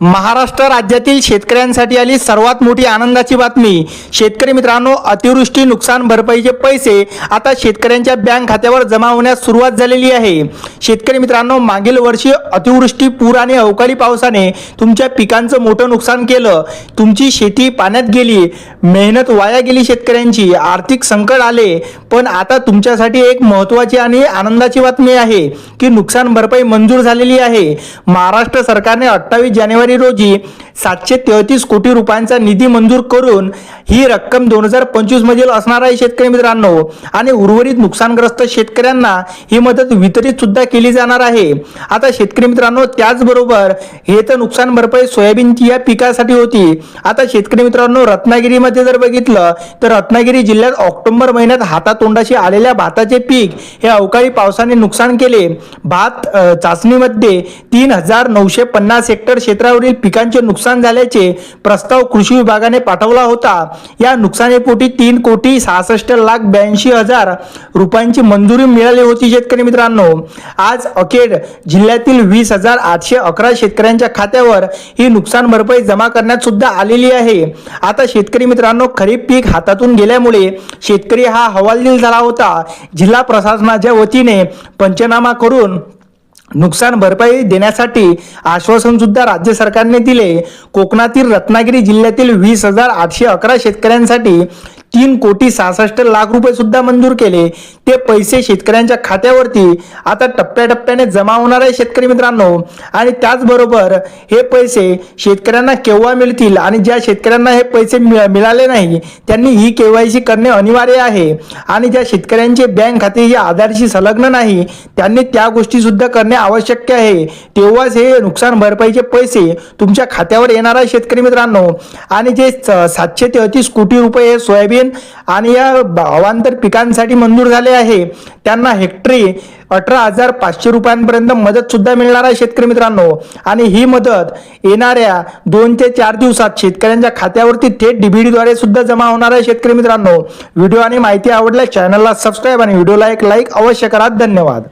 महाराष्ट्र राज्यातील शेतकऱ्यांसाठी आली सर्वात मोठी आनंदाची बातमी. शेतकरी मित्रांनो अतिवृष्टी नुकसान भरपाईचे पैसे आता शेतकऱ्यांच्या बँक खात्यावर जमा होण्यास सुरुवात झालेली आहे. शेतकरी मित्रांनो मागील वर्षी अतिवृष्टी पूर आणि अवकाळी पावसाने तुमच्या पिकांचं मोठं नुकसान केलं. तुमची शेती पाण्यात गेली मेहनत वाया गेली शेतकऱ्यांची आर्थिक संकट आले. पण आता तुमच्यासाठी एक महत्त्वाची आणि आनंदाची बातमी आहे की नुकसान भरपाई मंजूर झालेली आहे. महाराष्ट्र सरकारने अठ्ठावीस जानेवारी रोजी सातशे तेहतीस कोटी रुपयांचा निधी मंजूर करून ही रक्कम दोन हजार पंचवीस मधील असणार आहे शेतकरी मित्रांनो आणि उर्वरित नुकसानग्रस्त शेतकऱ्यांना ही मदत वितरित सुद्धा केली जाणार आहे. आता शेतकरी मित्रांनो त्याचबरोबर हे तर नुकसान भरपाई सोयाबीनची या पिकासाठी होती. आता शेतकरी मित्रांनो रत्नागिरीमध्ये जर बघितलं तर रत्नागिरी जिल्ह्यात ऑक्टोबर महिन्यात हातातोंडाशी आलेल्या भाताचे पीक हे अवकाळी पावसाने नुकसान केले. भात चाचणीमध्ये तीन हजार नऊशे पन्नास हेक्टर क्षेत्रावर क्षेत्रावरील पिकांचे नुकसान झाल्याचे प्रस्ताव कृषी विभागाने पाठवला होता. या नुकसानीपोटी तीन कोटी सहासष्ट लाख ब्याऐंशी हजार रुपयांची मंजुरी मिळाली होती शेतकरी मित्रांनो. आज अखेर जिल्ह्यातील वीस हजार आठशे अकरा शेतकऱ्यांच्या खात्यावर ही नुकसान भरपाई जमा करण्यात सुद्धा आलेली आहे. आता शेतकरी मित्रांनो खरीप पीक हातातून गेल्यामुळे शेतकरी हा हवालदिल झाला होता. जिल्हा प्रशासनाच्या वतीने पंचनामा करून नुकसान भरपाई देण्यासाठी आश्वासन सुद्धा राज्य सरकारने दिले. कोकणातील रत्नागिरी जिल्ह्यातील वीस हजार आठशे अकरा शेतकऱ्यांसाठी तीन कोटी सहासष्ट लाख रुपये सुद्धा मंजूर केले. ते पैसे शेतकऱ्यांच्या खात्यावरती आता टप्प्याटप्प्याने जमा होणार आहे शेतकरी मित्रांनो. आणि त्याचबरोबर हे पैसे शेतकऱ्यांना केव्हा मिळतील आणि ज्या शेतकऱ्यांना हे पैसे मिळाले नाही त्यांनी ही केवायसी करणे अनिवार्य आहे. आणि ज्या शेतकऱ्यांचे बँक खाते हे आधारशी संलग्न नाही त्यांनी त्या गोष्टी सुद्धा करणे आवश्यक आहे. तेव्हाच हे नुकसान भरपाईचे पैसे तुमच्या खात्यावर येणार आहे शेतकरी मित्रांनो. आणि जे स- सातशे तेहतीस कोटी रुपये हे सोयाबीन आणि या अवांतर पिकांसाठी मंजूर झाले आहे. त्यांना हेक्टरी अठरा हजार पाचशे रुपयांपर्यंत मदत सुद्धा मिळणार आहे शेतकरी मित्रांनो. आणि ही मदत येणाऱ्या दोन ते चार दिवसात शेतकऱ्यांच्या खात्यावरती थेट डीबीडीद्वारे सुद्धा जमा होणार आहे शेतकरी मित्रांनो. व्हिडिओ आणि माहिती आवडल्यास चॅनलला सबस्क्राईब आणि व्हिडिओला एक लाईक अवश्य करा. धन्यवाद.